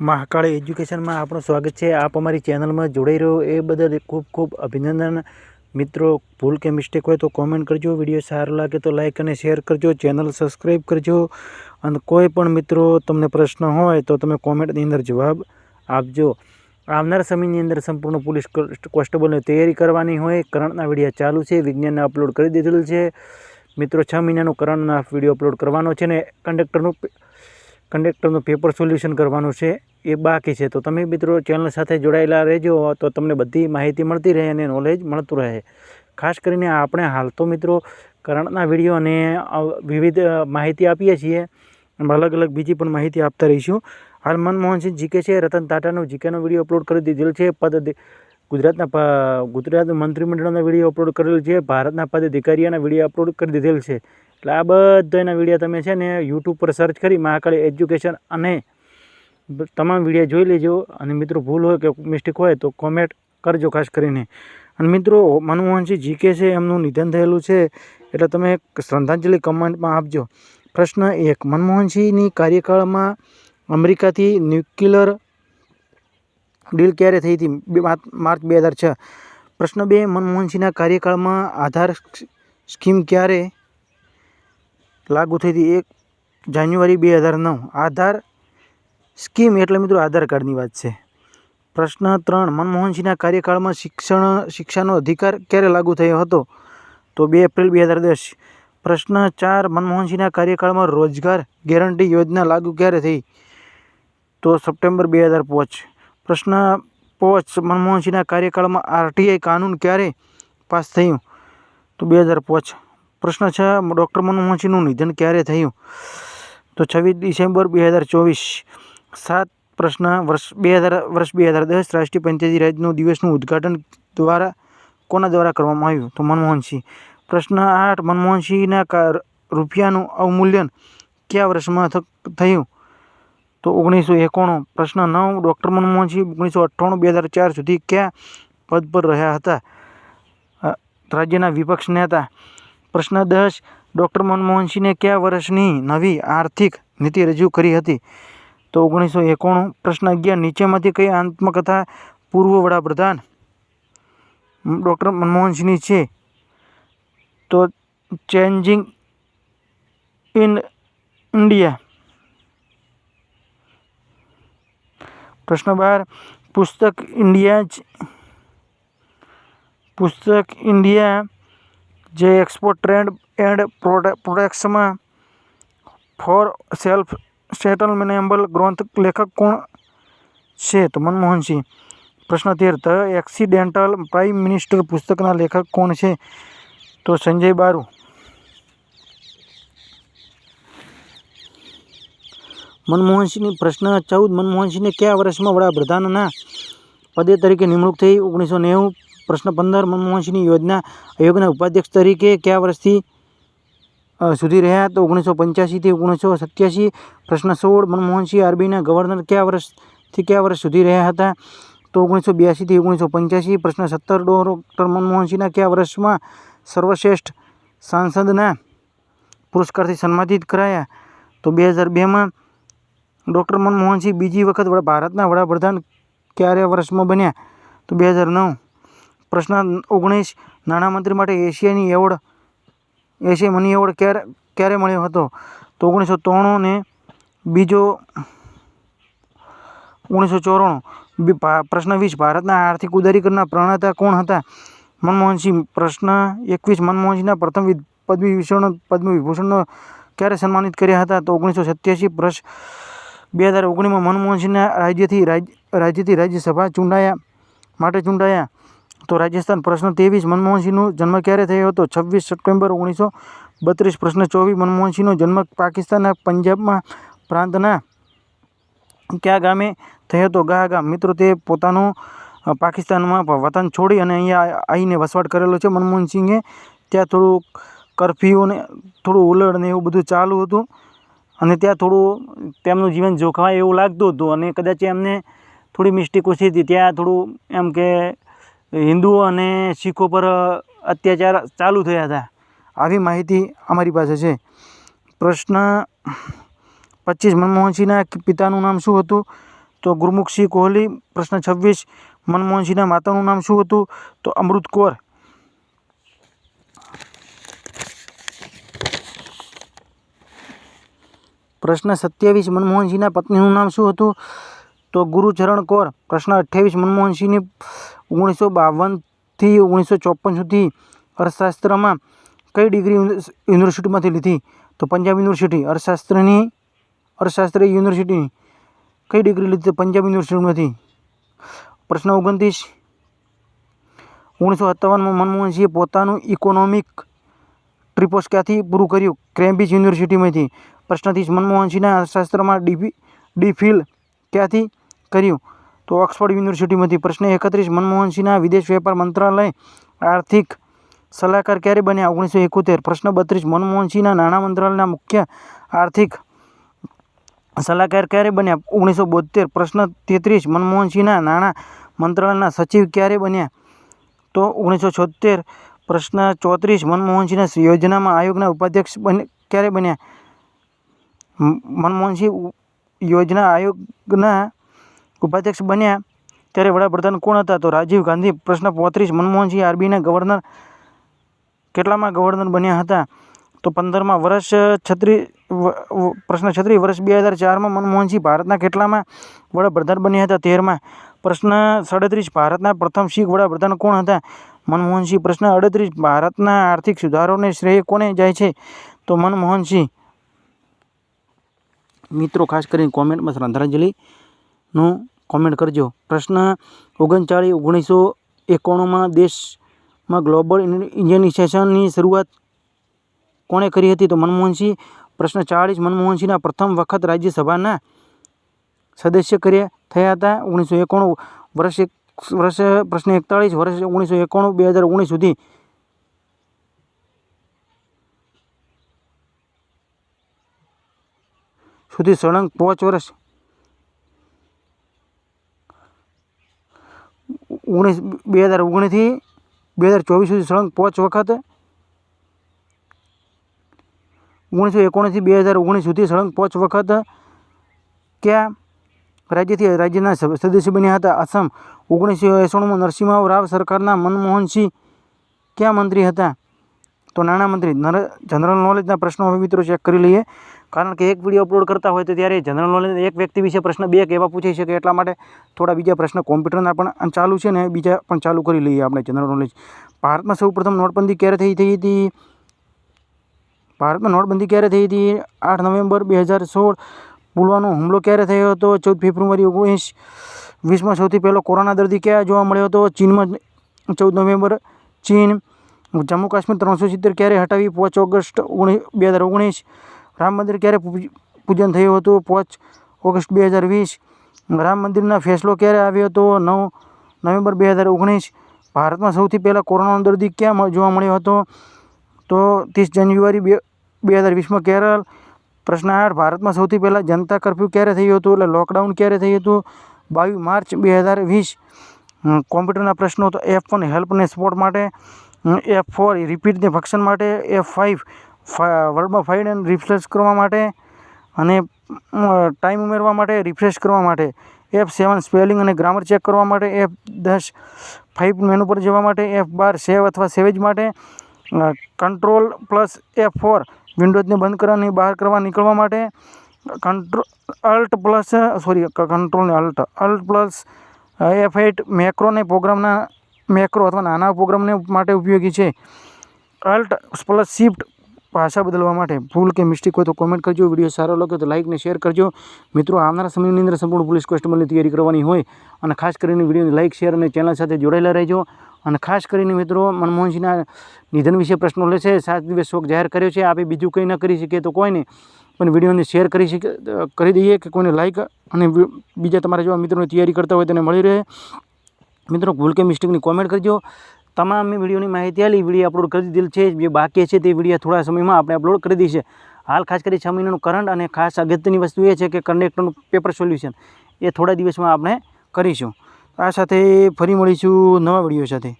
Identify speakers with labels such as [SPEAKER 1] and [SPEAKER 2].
[SPEAKER 1] મહાકાળી એજ્યુકેશનમાં આપણું સ્વાગત છે. આપ અમારી ચેનલમાં જોડાઈ રહ્યો એ બદલ ખૂબ ખૂબ અભિનંદન. મિત્રો, ભૂલ કે મિસ્ટેક હોય તો કોમેન્ટ કરજો. વીડિયો સારો લાગે તો લાઇક અને શેર કરજો. ચેનલ સબસ્ક્રાઈબ કરજો. અને કોઈ પણ મિત્રો તમને પ્રશ્ન હોય તો તમે કોમેન્ટની અંદર જવાબ આપજો. આવનાર સમયની અંદર સંપૂર્ણ પોલીસ કોન્સ્ટેબલની તૈયારી કરવાની હોય. કરંટના વીડિયો ચાલુ છે. વિજ્ઞાનને અપલોડ કરી દીધેલું છે. મિત્રો, છ મહિનાનું કરંટના વીડિયો અપલોડ કરવાનો છે ને કંડક્ટરનું કંડક્ટરનું પેપર સોલ્યુશન કરવાનું છે, એ બાકી છે. તો તમે મિત્રો ચેનલ સાથે જોડાયેલા રહેજો, તો તમને બધી માહિતી મળતી રહે અને નોલેજ મળતું રહે. ખાસ કરીને આપણે હાલ તો મિત્રો કરંટના વીડિયો અને વિવિધ માહિતી આપીએ છીએ. અલગ અલગ બીજી પણ માહિતી આપતા રહીશું. હાલ મનમોહનસિંહ જીકે છે, રતન ટાટાનો જીકેનો વીડિયો અપલોડ કરી દીધેલ છે. પદ ગુજરાતના ગુજરાત મંત્રીમંડળના વીડિયો અપલોડ કરેલ છે. ભારતના પદ અધિકારીઓના વીડિયો અપલોડ કરી દીધેલ છે. એટલે આ બધાના વીડિયો તમે છે ને યુટ્યુબ પર સર્ચ કરી મહાકાળી એજ્યુકેશન અને તમામ વીડિયો જોઈ લેજો. અને મિત્રો ભૂલ હોય કે મિસ્ટેક હોય તો કોમેન્ટ કરજો ખાસ કરીને. અને મિત્રો મનમોહનસિંહ જીકે છે, એમનું નિધન થયેલું છે, એટલે તમે શ્રદ્ધાંજલિ કમેન્ટમાં આપજો. પ્રશ્ન એક, મનમોહનસિંહની કાર્યકાળમાં અમેરિકાથી ન્યુક્લિયર ડીલ ક્યારે થઈ હતી? માર્ચ બે હજાર છ. પ્રશ્ન બે, મનમોહનસિંહના કાર્યકાળમાં આધાર સ્કીમ ક્યારે લાગુ થઈ હતી એક જાન્યુઆરી બે હજાર નવ. આધાર સ્કીમ એટલે મિત્રો આધાર કાર્ડની વાત છે. પ્રશ્ન ત્રણ, મનમોહનસિંહના કાર્યકાળમાં શિક્ષણ, શિક્ષાનો અધિકાર ક્યારે લાગુ થયો હતો? તો બે એપ્રિલ બે હજાર દસ. પ્રશ્ન ચાર, મનમોહનસિંહના કાર્યકાળમાં રોજગાર ગેરંટી યોજના લાગુ ક્યારે થઈ? તો સપ્ટેમ્બર બે હજાર પાંચ. પ્રશ્ન પાંચ, મનમોહનસિંહના કાર્યકાળમાં આરટીઆઈ કાનૂન ક્યારે પાસ થયું? તો બે હજાર પાંચ. પ્રશ્ન છે, ડૉક્ટર મનમોહનસિંહનું નિધન ક્યારે થયું? તો છવ્વીસ ડિસેમ્બર બે હજાર ચોવીસ, સાત પ્રશ્ન વર્ષ બે હજાર, વર્ષ બે હજાર દસ રાષ્ટ્રીય પંચાયતી રાજનો દિવસનું ઉદ્ઘાટન દ્વારા કોના દ્વારા કરવામાં આવ્યું? તો મનમોહનસિંહ. પ્રશ્ન આઠ, મનમોહનસિંહના રૂપિયાનું અવમૂલ્યન કયા વર્ષમાં થયું? તો ઓગણીસો એકોણું. પ્રશ્ન નવ, ડૉક્ટર મનમોહનસિંહ ઓગણીસો અઠ્ઠાણું, બે હજાર ચાર સુધી કયા પદ પર રહ્યા હતા? રાજ્યના વિપક્ષ નેતા પ્રશ્ન દસ, ડૉક્ટર મનમોહનસિંહને કયા વર્ષની નવી આર્થિક નીતિ રજૂ કરી હતી? તો ઓગણીસો એકોણું પ્રશ્ન અગિયાર, નીચેમાંથી કઈ આત્મકથા પૂર્વ વડાપ્રધાન ડૉક્ટર મનમોહનસિંહની છે? તો ચેન્જિંગ ઇન ઇન્ડિયા. પ્રશ્ન બાર, પુસ્તક ઇન્ડિયા જ, પુસ્તક ઇન્ડિયા જે એક્સપોર્ટ ટ્રેન્ડ એન્ડ પ્રોડક્ટ્સમાં ફોર સેલ્ફ સેટલમેનેબલ ગ્રંથ લેખક કોણ છે? તો મનમોહનસિંહ. પ્રશ્ન તેર, ધ એક્સિડેન્ટલ પ્રાઇમ મિનિસ્ટર પુસ્તકના લેખક કોણ છે? તો સંજય બારુ. મનમોહનસિંહની પ્રશ્ન ચૌદ, મનમોહનસિંહને કયા વર્ષમાં વડાપ્રધાનના પદે તરીકે નિમણૂક થઈ? ઓગણીસો નેવું પ્રશ્ન પંદર મનમોહનસિંહની યોજના આયોગના ઉપાધ્યક્ષ તરીકે કયા વર્ષથી સુધી રહ્યા? તો ઓગણીસો પંચ્યાસીથી ઓગણીસો સત્યાસી. પ્રશ્ન સોળ, મનમોહનસિંહ આરબીના ગવર્નર કયા વર્ષથી કયા વર્ષ સુધી રહ્યા હતા? તો ઓગણીસો બ્યાસીથી ઓગણીસો પંચ્યાસી. પ્રશ્ન સત્તર, ડૉક્ટર મનમોહનસિંહના કયા વર્ષમાં સર્વશ્રેષ્ઠ સાંસદના પુરસ્કારથી સન્માનિત કરાયા? તો બે હજાર બેમાં ડૉક્ટર મનમોહનસિંહ બીજી વખત ભારતના વડાપ્રધાન ક્યારે વર્ષમાં બન્યા? તો બે હજાર નવ પ્રશ્ન ઓગણીસ નાણામંત્રી માટે એશિયાની એવોર્ડ, એશિયા મની એવોર્ડ ક્યારે ક્યારે મળ્યો હતો? તો ઓગણીસો ત્રાણું ને બીજો, ઓગણીસો ચોરાણું. પ્રશ્ન વીસ, ભારતના આર્થિક ઉદારીકરણના પ્રણેતા કોણ હતા? મનમોહનસિંહ, પ્રશ્ન એકવીસ, મનમોહનસિંહના પ્રથમ વિ- પદ્મ વિભૂષણ પદ્મ વિભૂષણનો ક્યારે સન્માનિત કર્યા હતા? તો ઓગણીસો સત્યાસી પ્રશ્ન બે હજાર ઓગણીસમાં મનમોહનસિંહના રાજ્યથી રાજ, રાજ્યથી રાજ્યસભા ચૂંટાયા, માટે ચૂંટાયા. તો રાજસ્થાન પ્રશ્ન ત્રેવીસ, મનમોહનસિંહનો જન્મ ક્યારે થયો હતો? છવ્વીસ સપ્ટેમ્બર ઓગણીસો બત્રીસ, પ્રશ્ન ચોવીસ, મનમોહનસિંહનો જન્મ પાકિસ્તાનના પંજાબમાં પ્રાંતના કયા ગામે થયો હતો? ગા ગામ. મિત્રો, તે પોતાનું પાકિસ્તાનમાં વતન છોડી અને અહીંયા આવીને વસવાટ કરેલો છે. મનમોહનસિંહે ત્યાં થોડું કરફ્યુ ને, થોડું ઉલડ ને એવું બધું ચાલુ હતું અને ત્યાં થોડું તેમનું જીવન જોખવાય એવું લાગતું હતું અને કદાચ એમને થોડી મિસ્ટેકો થઈ હતી. ત્યાં થોડું એમ કે હિન્દુઓ અને શીખો પર અત્યાચાર ચાલુ થયા હતા. આવી માહિતી અમારી પાસે છે. પ્રશ્ન પચીસ, મનમોહનસિંહના પિતાનું નામ શું હતું? તો ગુરમુખસિંહ કોહલી. પ્રશ્ન છવ્વીસ, મનમોહનસિંહના માતાનું નામ શું હતું? તો અમૃત કૌર. પ્રશ્ન સત્યાવીસ, મનમોહનસિંહના પત્નીનું નામ શું હતું? તો ગુરુચરણ કૌર, પ્રશ્ન અઠ્યાવીસ, મનમોહનસિંહની ઓગણીસો બાવનથી ઓગણીસો ચોપન સુધી અર્થશાસ્ત્રમાં કઈ ડિગ્રી યુનિવર્સિટીમાંથી લીધી? તો પંજાબ યુનિવર્સિટી. અર્થશાસ્ત્રની, અર્થશાસ્ત્ર યુનિવર્સિટીની કઈ ડિગ્રી લીધી? પંજાબ યુનિવર્સિટીમાંથી. પ્રશ્ન ઓગણત્રીસ. ઓગણીસો સત્તાવનમાં મનમોહનસિંહે પોતાનું ઇકોનોમિક ટ્રિપોસ ક્યાંથી પૂરું કર્યું? કેમ્બ્રિજ યુનિવર્સિટીમાંથી. પ્રશ્ન ત્રીસ. મનમોહનસિંહના અર્થશાસ્ત્રમાં ડીફી ડીફિલ ક્યાંથી કર્યું. તો ઓક્સફર્ડ યુનિવર્સિટીમાંથી પ્રશ્ન એકત્રીસ, મનમોહનસિંહના વિદેશ વેપાર મંત્રાલય આર્થિક સલાહકાર ક્યારે બન્યા? ઓગણીસો એકોતેર. પ્રશ્ન બત્રીસ, મનમોહનસિંહના નાણાં મંત્રાલયના મુખ્ય આર્થિક સલાહકાર ક્યારે બન્યા? ઓગણીસો બોતેર પ્રશ્ન તેત્રીસ, મનમોહનસિંહના નાણાં મંત્રાલયના સચિવ ક્યારે બન્યા? તો ઓગણીસો છોતેર પ્રશ્ન ચોત્રીસ, મનમોહનસિંહના યોજનામાં આયોગના ઉપાધ્યક્ષ ક્યારે બન્યા? મનમોહનસિંહ યોજના આયોગના ઉપાધ્યક્ષ બન્યા ત્યારે વડાપ્રધાન કોણ હતા? તો રાજીવ ગાંધી, પ્રશ્ન પોત્રીસ, મનમોહનસિંહ આરબીના ગવર્નર. કેટલામાં ગવર્નર બન્યા હતા? તો પંદરમાં વર્ષ છત્રીસ પ્રશ્ન છત્રીસ વર્ષ બે હજાર ચારમાં મનમોહનસિંહ ભારતના કેટલામાં વડાપ્રધાન બન્યા હતા? તેરમાં પ્રશ્ન સાડત્રીસ, ભારતના પ્રથમ શીખ વડાપ્રધાન કોણ હતા? મનમોહનસિંહ, પ્રશ્ન અડત્રીસ ભારતના આર્થિક સુધારોને શ્રેય કોને જાય છે? તો મનમોહનસિંહ. મિત્રો, ખાસ કરીને કોમેન્ટમાં શ્રદ્ધાંજલિનું કોમેન્ટ કરજો. પ્રશ્ન ઓગણચાળીસ, ઓગણીસો એકાણુંમાં દેશમાં ગ્લોબલ ઇન્ડિયનાઇઝેશનની શરૂઆત કોણે કરી હતી? તો મનમોહનસિંહ. પ્રશ્ન ચાળીસ, મનમોહનસિંહના પ્રથમ વખત રાજ્યસભાના સદસ્ય કર્યા થયા હતા. ઓગણીસો એકાણું વર્ષ એક, વર્ષ, પ્રશ્ન એકતાળીસ, વર્ષ ઓગણીસો એકાણું, બે હજાર ઓગણીસ સુધી સુધી સળંગ પાંચ વર્ષ ઓગણીસ, બે હજાર ઓગણીસથી બે હજાર ચોવીસ સુધી સળંગ પાંચ વખત. ઓગણીસો એકોણીસથી બે હજાર ઓગણીસ સુધી સળંગ પાંચ વખત. ક્યાં? રાજ્યથી રાજ્યના સદસ્ય બન્યા હતા. આસામ, ઓગણીસો એસણમાં નરસિંહરાવ રાવ સરકારના મનમોહનસિંહ ક્યાં મંત્રી હતા? તો નાણામંત્રી નર, જનરલ નોલેજના પ્રશ્નો હવે મિત્રો ચેક કરી લઈએ. કારણ કે એક વીડિયો અપલોડ કરતા હોય તો ત્યારે જનરલ નોલેજ એક વ્યક્તિ વિશે પ્રશ્ન બે એવા પૂછાઈ શકે એટલા માટે થોડા બીજા પ્રશ્ન કોમ્પ્યુટરના પણ ચાલુ છે ને બીજા પણ ચાલુ કરી લઈએ આપણે જનરલ નોલેજ ભારતમાં સૌપ્રથમ નોટબંધી ક્યારે થઈ થઈ હતી? ભારતમાં નોટબંધી ક્યારે થઈ હતી? આઠ નવેમ્બર બે હજાર સોળ. પુલવાનો હુમલો ક્યારે થયો હતો? ચૌદ ફેબ્રુઆરી ઓગણીસ. વીસમાં સૌથી પહેલો કોરોના દર્દી ક્યાં જોવા મળ્યો હતો? ચીનમાં ચૌદ નવેમ્બર. ચીન જમ્મુ કાશ્મીર ત્રણસો સિત્તેર ક્યારે હટાવી? પાંચ ઓગસ્ટ ઓગણીસ, બે હજાર ઓગણીસ. રામ મંદિર ક્યારે પૂજ- પૂજન થયું હતું? પાંચ ઓગસ્ટ બે હજાર વીસ. રામ મંદિરના ફેસલો ક્યારે આવ્યો હતો? નવ નવેમ્બર બે હજાર ઓગણીસ. ભારતમાં સૌથી પહેલાં કોરોનાનો દર્દી ક્યાં જોવા મળ્યો હતો? તો ત્રીસ જાન્યુઆરી બે બે હજાર વીસમાં કેરળ. પ્રશ્ન આઠ, ભારતમાં સૌથી પહેલાં જનતા કર્ફ્યુ ક્યારે થયું હતું? એટલે લોકડાઉન ક્યારે થયું હતું? બાવીસ માર્ચ બે હજાર વીસ. કોમ્પ્યુટરના પ્રશ્નો તો એફ વન હેલ્પ અને સપોર્ટ માટે એફ ફોર રિપીટને ફંક્શન માટે. એફ ફાઇવ વર્ડમાં ફાઇડ એન્ડ રિફ્રેશ કરવા માટે અને ટાઈમ ઉમેરવા માટે, રિફ્રેશ કરવા માટે, એફ સેવન સ્પેલિંગ અને ગ્રામર ચેક કરવા માટે, એફ દસ ફાઇવ મેનુ પર જવા માટે, એફ બાર સેવ અથવા સેવેજ માટે કંટ્રોલ પ્લસ એફ ફોર વિન્ડોઝને બંધ કરવાની, બહાર કરવા, નીકળવા માટે, control, alt plus, sorry કંટ્રોલને alt alt plus F eight મેક્રોને પ્રોગ્રામના, મેક્રો અથવા નાના પ્રોગ્રામને માટે ઉપયોગી છે. અલ્ટ પ્લસ શિફ્ટ ભાષા બદલવા માટે ભૂલ કે મિસ્ટેક હોય તો કોમેન્ટ કરજો. વીડિયો સારો લાગે તો લાઇક ને શેર કરજો. મિત્રો, આવનારા સમયની અંદર સંપૂર્ણ પોલીસ કોન્સ્ટેબલની તૈયારી કરવાની હોય અને ખાસ કરીને વિડીયોને લાઇક શેર અને ચેનલ સાથે જોડાયેલા રહેજો. અને ખાસ કરીને મિત્રો, મનમોહનસિંહના નિધન વિશે પ્રશ્નો લે છે. સાત દિવસ શોક જાહેર કર્યો છે. આપણે બીજું કંઈ ન કરી શકીએ તો કોઈ પણ વિડીયોને શેર કરી શકે, કરી દઈએ કે કોઈને લાઇક અને બીજા તમારા જેવા મિત્રોની તૈયારી કરતા હોય તેને મળી રહે. મિત્રો, ભૂલ કે મિસ્ટેકની કોમેન્ટ કરજો. તમામ મેં વિડીયોની માહિતી આલી, વીડિયો અપલોડ કરી દીધેલ છે, જે બાકી છે તે વીડિયો થોડા સમયમાં આપણે અપલોડ કરી દઈશે. હાલ ખાસ કરી છ મહિનાનું કરંટ અને ખાસ અગત્યની વસ્તુ એ છે કે કંડક્ટરનું પેપર સોલ્યુશન એ થોડા દિવસમાં આપણે કરીશું. આ સાથે ફરી મળીશું નવા વીડિયો સાથે.